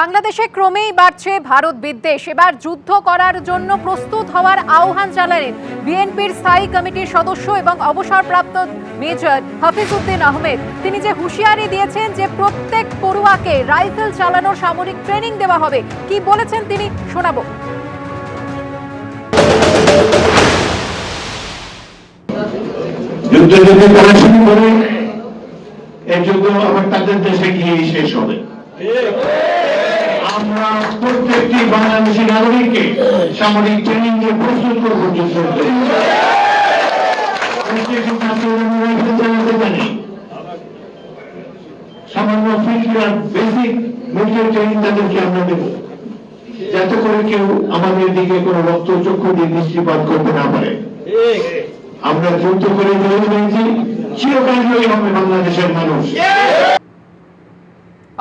বাংলাদেশে ক্রমেই বাড়ছে ভারত বিদ্বেষ। এবার যুদ্ধ করার জন্য প্রস্তুত হওয়ার আহ্বান জানালেন বিএনপির স্থায়ী কমিটির সদস্য এবং অবসরপ্রাপ্ত মেজর হাফিজউদ্দিন আহমেদ। তিনি যে হুঁশিয়ারি দিয়েছেন যে প্রত্যেক পড়ুয়াকে রাইফেল চালানোর সামরিক ট্রেনিং দেওয়া হবে, কি বলেছেন তিনি শোনাবো। যুদ্ধ যদি করা শুরু করে আবার তাদের দেশে শেষ হবে। প্রত্যেকটি বাংলাদেশি নাগরিককে সামরিক ট্রেনিং দিয়ে প্রস্তুত করব। সামান্য ফিল্ড বেসিক মিলিটারি ট্রেনিং তাদেরকে আমরা দেব। যাতে করে কেউ আমাদের দিকে কোনো দিয়ে দৃষ্টিপাত করতে না পারে। আমরা যুদ্ধ করে জয় হয়েছি চিরকাল হবে বাংলাদেশের মানুষ।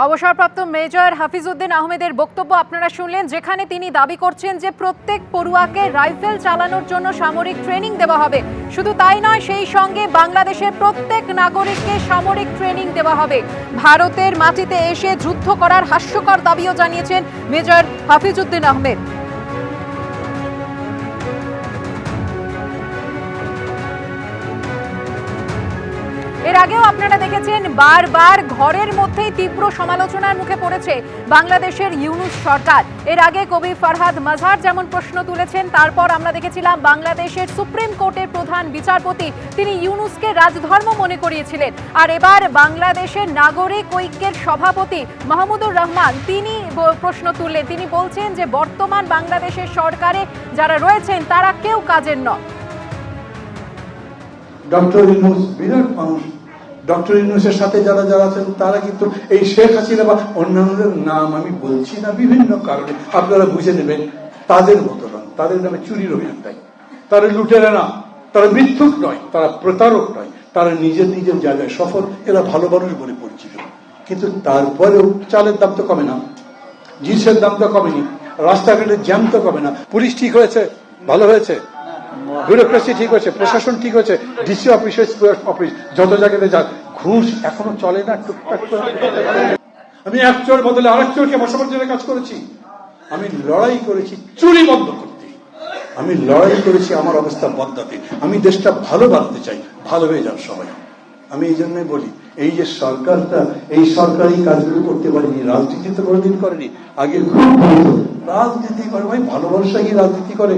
অবসরপ্রাপ্ত মেজর হাফিজউদ্দিন আহমেদের বক্তব্য আপনারা শুনলেন, যেখানে তিনি দাবি করছেন যে প্রত্যেক পড়ুয়াকে রাইফেল চালানোর জন্য সামরিক ট্রেনিং দেওয়া হবে। শুধু তাই নয়, সেই সঙ্গে বাংলাদেশের প্রত্যেক নাগরিককে সামরিক ট্রেনিং দেওয়া হবে। ভারতের মাটিতে এসে যুদ্ধ করার হাস্যকর দাবিও জানিয়েছেন মেজর হাফিজউদ্দিন আহমেদ। এর আগেও আপনারা দেখেছেন বারবার ঘরের মধ্যেই তীব্র সমালোচনার মুখে পড়েছে বাংলাদেশের ইউনুস সরকার। এর আগে কবি ফরহাদ মাঝার যেমন প্রশ্ন তুলেছেন, তারপর আমরা দেখেছিলাম বাংলাদেশের সুপ্রিম কোর্টের প্রধান বিচারপতি তিনি ইউনুসকে রাজধর্ম মনে করিয়েছিলেন। আর এবার বাংলাদেশের নাগরিক ঐক্যের সভাপতি মাহমুদুর রহমান তিনি প্রশ্ন তুললেন। তিনি বলছেন যে বর্তমান বাংলাদেশের সরকারে যারা রয়েছেন তারা কেউ কাজের নয়। ডক্টর ইউনুস বিরাট মানুষ। ডক্টর ইউনুসের সাথে যারা যারা আছেন, তারা কিন্তু এই শেখ হাসিনা বা অন্যান্যদের নাম আমি বলছি না বিভিন্ন কারণে। আপনারা বুঝে নেবেন, তাদের মতো নয় তাদের নামে চুরির অভিযান তাই তারা লুটেরা না। তারা মিথ্যুক নয়। তারা প্রতারক নয়। তারা নিজের নিজের জায়গায় সফল। এরা ভালো মানুষ বলে পরিচিত। কিন্তু তারপরেও চালের দাম তো কমে না। জিনিসের দাম তো কমেনি। রাস্তাঘাটের জ্যাম তো কমে না। পুলিশ ঠিক হয়েছে? ভালো হয়েছে? ব্যুরোক্রেসি ঠিক হয়েছে, প্রশাসন ঠিক হয়েছে ডিসি অফিস অফিস যত জায়গাতে যাক, ঘুষ এখনও চলে না, টুকটাক আমি এক চোর বদলে আরেক চোরকে বসাবার জন্য কাজ করেছি। আমি লড়াই করেছি চুরি বন্ধ করতে। আমি লড়াই করেছি, আমার অবস্থা বদলাতে। আমি দেশটা ভালো বানাতে চাই, ভালো হয়ে যান সবাই। আমি এই জন্যই বলি, এই যে সরকারটা, এই সরকারি কাজগুলো করতে পারেনি রাজনীতি তো কোনোদিন করেনি, আগে রাজনীতি করে ভাই ভালো মানুষরা কি রাজনীতি করে?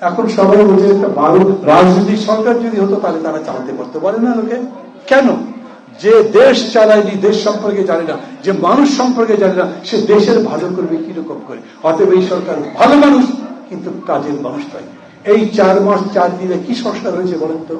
এখন সবাই বলছে একটা ভালো রাজনৈতিক সরকার যদি হতো, তাহলে তারা চালাতে পারতে। পারে না লোকে। কেন? যে দেশ চালায়নি দেশ সম্পর্কে জানে না, যে মানুষ সম্পর্কে জানে না, সে দেশের ভালো করবে কীরকম করে। অতএব এই সরকার ভালো মানুষ, কিন্তু কাজের মানুষ তাই এই চার মাস, চার দিনে কি সংস্কার হয়েছে বলেন তো?